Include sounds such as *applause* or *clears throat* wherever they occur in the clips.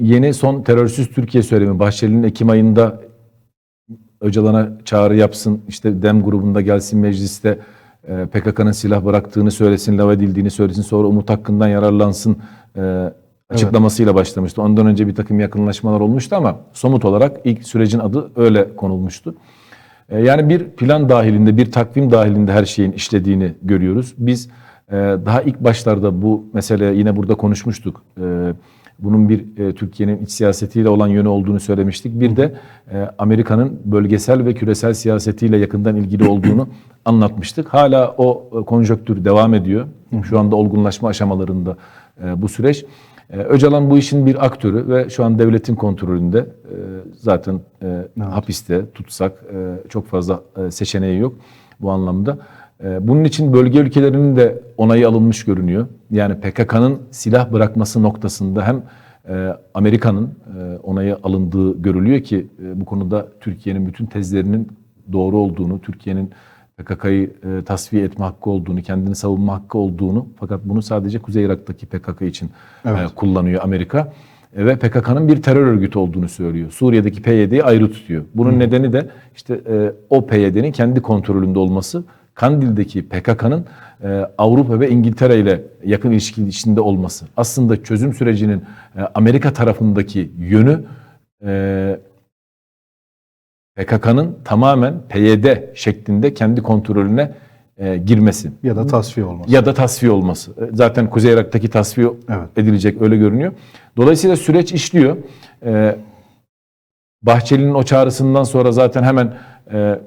Yeni son terörsüz Türkiye söylemi Bahçeli'nin Ekim ayında Öcalan'a çağrı yapsın, işte DEM grubunda gelsin mecliste e, PKK'nın silah bıraktığını söylesin, lav edildiğini söylesin, sonra Umut hakkından yararlansın e, açıklamasıyla başlamıştı. Ondan önce bir takım yakınlaşmalar olmuştu ama somut olarak ilk sürecin adı öyle konulmuştu. E, Yani bir plan dahilinde, bir takvim dahilinde her şeyin işlediğini görüyoruz. Biz daha ilk başlarda bu mesele yine burada konuşmuştuk. Bunun bir e, Türkiye'nin iç siyasetiyle olan yönü olduğunu söylemiştik. Bir de e, Amerika'nın bölgesel ve küresel siyasetiyle yakından ilgili olduğunu *clears throat* anlatmıştık. Hala o e, konjonktür devam ediyor. Şu anda olgunlaşma aşamalarında e, bu süreç. E, Öcalan bu işin bir aktörü ve şu an devletin kontrolünde. E, Zaten e, hapiste, tutsak e, çok fazla e, seçeneği yok bu anlamda. E, Bunun için bölge ülkelerinin de onayı alınmış görünüyor. Yani PKK'nın silah bırakması noktasında hem e, Amerika'nın e, onayı alındığı görülüyor ki e, bu konuda Türkiye'nin bütün tezlerinin doğru olduğunu, Türkiye'nin PKK'yı tasfiye etme hakkı olduğunu, kendini savunma hakkı olduğunu fakat bunu sadece Kuzey Irak'taki PKK için e, kullanıyor Amerika. Ve PKK'nın bir terör örgütü olduğunu söylüyor. Suriye'deki PYD'yi ayrı tutuyor. Bunun nedeni de işte o PYD'nin kendi kontrolünde olması, Kandil'deki PKK'nın e, Avrupa ve İngiltere ile yakın ilişki içinde olması. Aslında çözüm sürecinin e, Amerika tarafındaki yönü e, PKK'nın tamamen PYD şeklinde kendi kontrolüne e, girmesi Ya da tasfiye olması. ya da tasfiye olması. E, Zaten Kuzey Irak'taki tasfiye Evet. edilecek öyle görünüyor. Dolayısıyla süreç işliyor. E, Bahçeli'nin o çağrısından sonra zaten hemen e,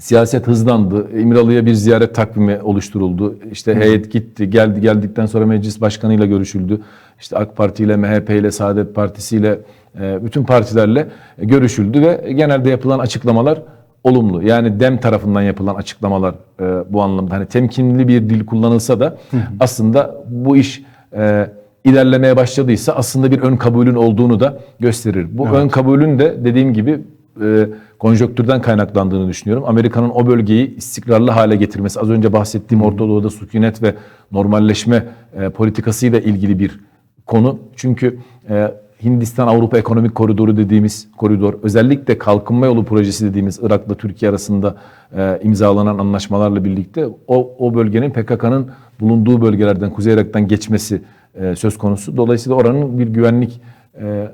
siyaset hızlandı. İmralı'ya bir ziyaret takvimi oluşturuldu. İşte heyet gitti, geldi geldikten sonra meclis başkanıyla görüşüldü. İşte AK Parti ile, MHP ile, Saadet Partisi ile, e, bütün partilerle görüşüldü ve genelde yapılan açıklamalar olumlu. Yani DEM tarafından yapılan açıklamalar e, bu anlamda. Hani temkinli bir dil kullanılsa da aslında bu iş e, ilerlemeye başladıysa aslında bir ön kabulün olduğunu da gösterir. Bu ön kabulün de dediğim gibi e, konjonktürden kaynaklandığını düşünüyorum. Amerika'nın o bölgeyi istikrarlı hale getirmesi, az önce bahsettiğim Orta Doğu'da sükunet ve normalleşme e, politikasıyla ilgili bir konu. Çünkü e, Hindistan-Avrupa Ekonomik Koridoru dediğimiz koridor, özellikle kalkınma yolu projesi dediğimiz Irak'la Türkiye arasında e, imzalanan anlaşmalarla birlikte o, o bölgenin PKK'nın bulunduğu bölgelerden, Kuzey Irak'tan geçmesi e, söz konusu. Dolayısıyla oranın bir güvenlik e,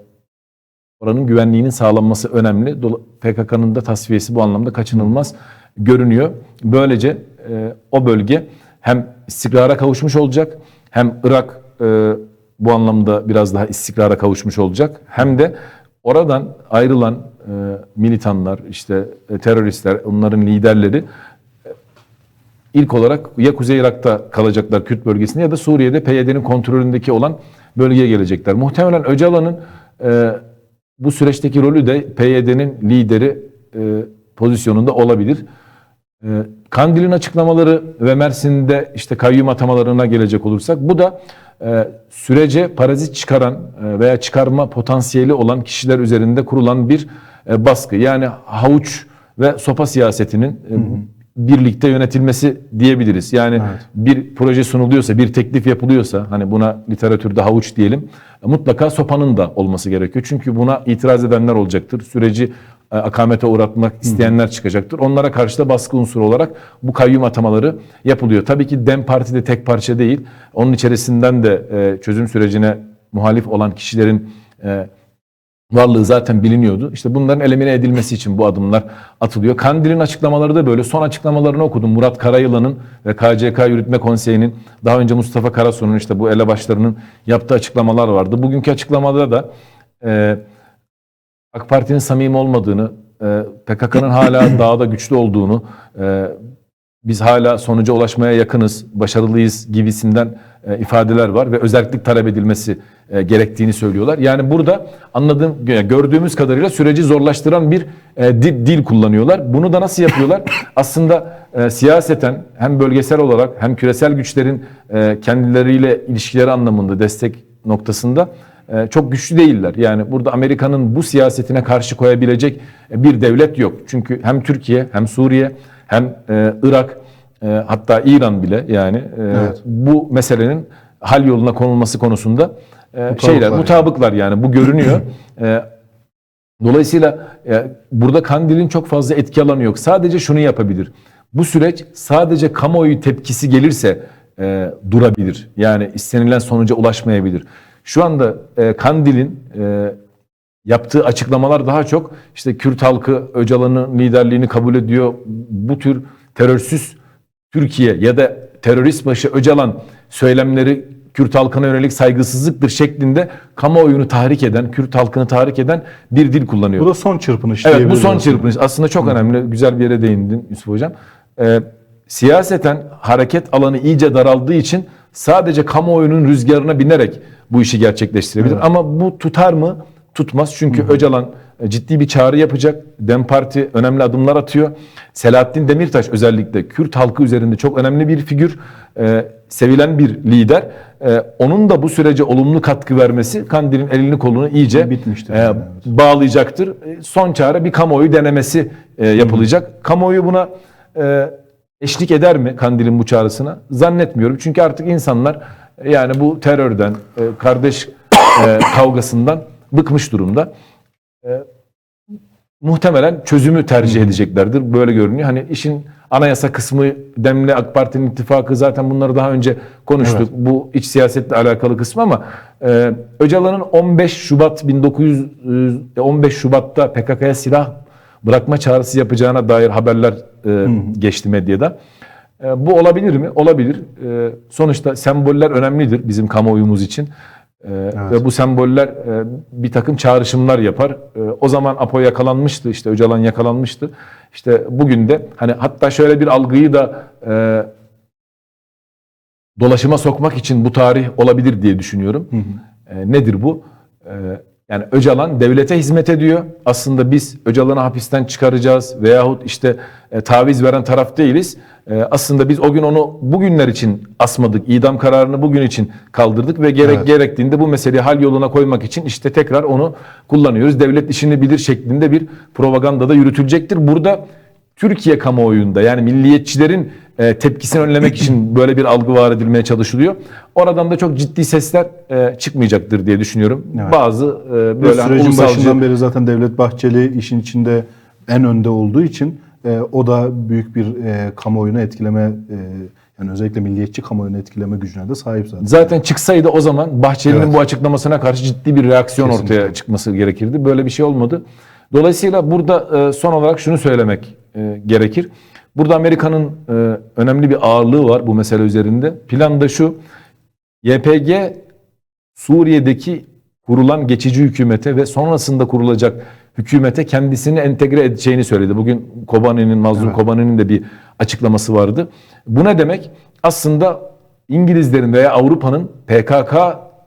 oranın güvenliğinin sağlanması önemli. PKK'nın da tasfiyesi bu anlamda kaçınılmaz görünüyor. Böylece e, o bölge hem istikrara kavuşmuş olacak hem Irak e, bu anlamda biraz daha istikrara kavuşmuş olacak. Hem de oradan ayrılan e, militanlar, işte e, teröristler, onların liderleri ilk olarak ya Kuzey Irak'ta kalacaklar Kürt bölgesinde ya da Suriye'de PYD'nin kontrolündeki olan bölgeye gelecekler. Muhtemelen Öcalan'ın e, bu süreçteki rolü de PYD'nin lideri e, pozisyonunda olabilir. E, Kandil'in açıklamaları ve Mersin'de işte kayyum atamalarına gelecek olursak bu da e, sürece parazit çıkaran e, veya çıkarma potansiyeli olan kişiler üzerinde kurulan bir e, baskı. Yani havuç ve sopa siyasetinin e, birlikte yönetilmesi diyebiliriz. Yani bir proje sunuluyorsa, bir teklif yapılıyorsa hani buna literatürde havuç diyelim. e, Mutlaka sopanın da olması gerekiyor. Çünkü buna itiraz edenler olacaktır. Süreci e, akamete uğratmak isteyenler çıkacaktır. Onlara karşı da baskı unsuru olarak bu kayyum atamaları yapılıyor. Tabii ki DEM Parti de tek parça değil. Onun içerisinden de e, çözüm sürecine muhalif olan kişilerin varlığı zaten biliniyordu. İşte bunların elimine edilmesi için bu adımlar atılıyor. Kandil'in açıklamaları da böyle. Son açıklamalarını okudum. Murat Karayılan'ın ve KCK Yürütme Konseyi'nin daha önce Mustafa Karasu'nun işte bu elebaşlarının yaptığı açıklamalar vardı. Bugünkü açıklamada da e, AK Parti'nin samimi olmadığını, e, PKK'nın hala dağda güçlü olduğunu, e, biz hala sonuca ulaşmaya yakınız, başarılıyız gibisinden e, ifadeler var ve özellik talep edilmesi e, gerektiğini söylüyorlar. Yani burada anladığım, gördüğümüz kadarıyla süreci zorlaştıran bir e, dil, dil kullanıyorlar. Bunu da nasıl yapıyorlar? *laughs* Aslında siyaseten hem bölgesel olarak hem küresel güçlerin kendileriyle ilişkileri anlamında destek noktasında çok güçlü değiller. Yani burada Amerika'nın bu siyasetine karşı koyabilecek bir devlet yok. Çünkü hem Türkiye hem Suriye hem e, Irak e, hatta İran bile yani e, bu meselenin hal yoluna konulması konusunda e, şeyler, yani. mutabıklar yani bu görünüyor. *clears throat* E, Dolayısıyla e, burada Kandil'in çok fazla etki alanı yok. Sadece şunu yapabilir. Bu süreç sadece kamuoyu tepkisi gelirse e, durabilir. Yani istenilen sonuca ulaşmayabilir. Şu anda e, Kandil'in e, yaptığı açıklamalar daha çok işte Kürt halkı Öcalan'ın liderliğini kabul ediyor. Bu tür terörsüz Türkiye ya da terörist başı Öcalan söylemleri Kürt halkına yönelik saygısızlıktır şeklinde kamuoyunu tahrik eden, Kürt halkını tahrik eden bir dil kullanıyor. Bu da son çırpınış Evet bu son çırpınış. Aslında çok önemli. Güzel bir yere değindin Yusuf Hocam. Ee, siyaseten hareket alanı iyice daraldığı için sadece kamuoyunun rüzgarına binerek bu işi gerçekleştirebilir. Ama bu tutar mı? Tutmaz. Çünkü Öcalan e, ciddi bir çağrı yapacak. Dem Parti önemli adımlar atıyor. Selahattin Demirtaş özellikle Kürt halkı üzerinde çok önemli bir figür. Ee, sevilen bir lider. Ee, onun da bu sürece olumlu katkı vermesi Kandil'in elini kolunu iyice Bitmiştir e, yani, bağlayacaktır. E, Son çare bir kamuoyu denemesi e, yapılacak. Kamuoyu buna e, eşlik eder mi Kandil'in bu çağrısına? Zannetmiyorum. Çünkü artık insanlar e, yani bu terörden, e, kardeş e, kavgasından bıkmış durumda. E, muhtemelen çözümü tercih edeceklerdir. Böyle görünüyor. Hani işin anayasa kısmı demli AK Parti'nin ittifakı zaten bunları daha önce konuştuk. Bu iç siyasetle alakalı kısmı ama e, Öcalan'ın 15 Şubat 1915 Şubat'ta PKK'ya silah bırakma çağrısı yapacağına dair haberler e, geçti medyada. E, bu olabilir mi? Olabilir. E, sonuçta semboller önemlidir bizim kamuoyumuz için. E, Ve bu semboller e, bir takım çağrışımlar yapar. E, o zaman Apo yakalanmıştı, işte Öcalan yakalanmıştı. İşte bugün de hani hatta şöyle bir algıyı da e, dolaşıma sokmak için bu tarih olabilir diye düşünüyorum. E, nedir bu? E, yani Öcalan devlete hizmet ediyor. Aslında biz Öcalan'ı hapisten çıkaracağız veyahut işte e, taviz veren taraf değiliz. E, aslında biz o gün onu bugünler için asmadık. İdam kararını bugün için kaldırdık ve gerek Evet. gerektiğinde bu meseleyi hal yoluna koymak için işte tekrar onu kullanıyoruz. Devlet işini bilir şeklinde bir propaganda da yürütülecektir. Burada Türkiye kamuoyunda yani milliyetçilerin e, tepkisini önlemek için böyle bir algı var edilmeye çalışılıyor. Oradan da çok ciddi sesler e, çıkmayacaktır diye düşünüyorum. Evet. Bazı e, Ve böyle hani sürecin ulusalcı başından beri zaten Devlet Bahçeli işin içinde en önde olduğu için e, o da büyük bir e, kamuoyunu etkileme e, yani özellikle milliyetçi kamuoyunu etkileme gücüne de sahip zaten. Zaten çıksaydı o zaman Bahçeli'nin Evet. bu açıklamasına karşı ciddi bir reaksiyon Kesinlikle. ortaya çıkması gerekirdi. Böyle bir şey olmadı. Dolayısıyla burada e, son olarak şunu söylemek e, gerekir. Burada Amerika'nın e, önemli bir ağırlığı var bu mesele üzerinde. Plan da şu. YPG Suriye'deki kurulan geçici hükümete ve sonrasında kurulacak hükümete kendisini entegre edeceğini söyledi. Bugün Kobani'nin, Mazlum Evet. Kobani'nin de bir açıklaması vardı. Bu ne demek? Aslında İngilizlerin veya Avrupa'nın PKK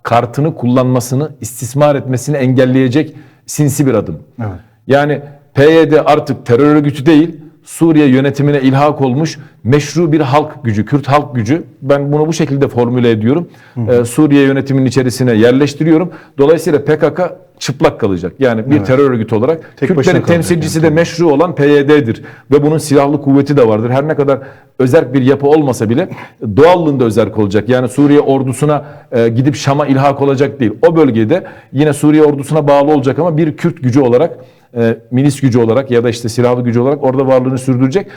kartını kullanmasını, istismar etmesini engelleyecek sinsi bir adım. Evet. Yani PYD artık terör örgütü değil, Suriye yönetimine ilhak olmuş meşru bir halk gücü, Kürt halk gücü. Ben bunu bu şekilde formüle ediyorum. Ee, Suriye yönetiminin içerisine yerleştiriyorum. Dolayısıyla PKK çıplak kalacak. Yani bir Evet. terör örgütü olarak Tek Kürtlerin temsilcisi yani. de meşru olan PYD'dir. Ve bunun silahlı kuvveti de vardır. Her ne kadar özerk bir yapı olmasa bile doğallığında özerk olacak. Yani Suriye ordusuna e, gidip Şam'a ilhak olacak değil. O bölgede yine Suriye ordusuna bağlı olacak ama bir Kürt gücü olarak, e, milis gücü olarak ya da işte silahlı gücü olarak orada varlığını sürdürecek.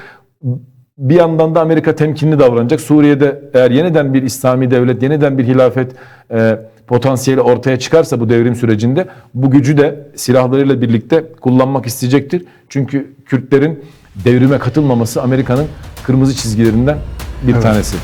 Bir yandan da Amerika temkinli davranacak. Suriye'de eğer yeniden bir İslami devlet, yeniden bir hilafet e, potansiyeli ortaya çıkarsa bu devrim sürecinde bu gücü de silahlarıyla birlikte kullanmak isteyecektir. Çünkü Kürtlerin devrime katılmaması Amerika'nın kırmızı çizgilerinden bir tanesi.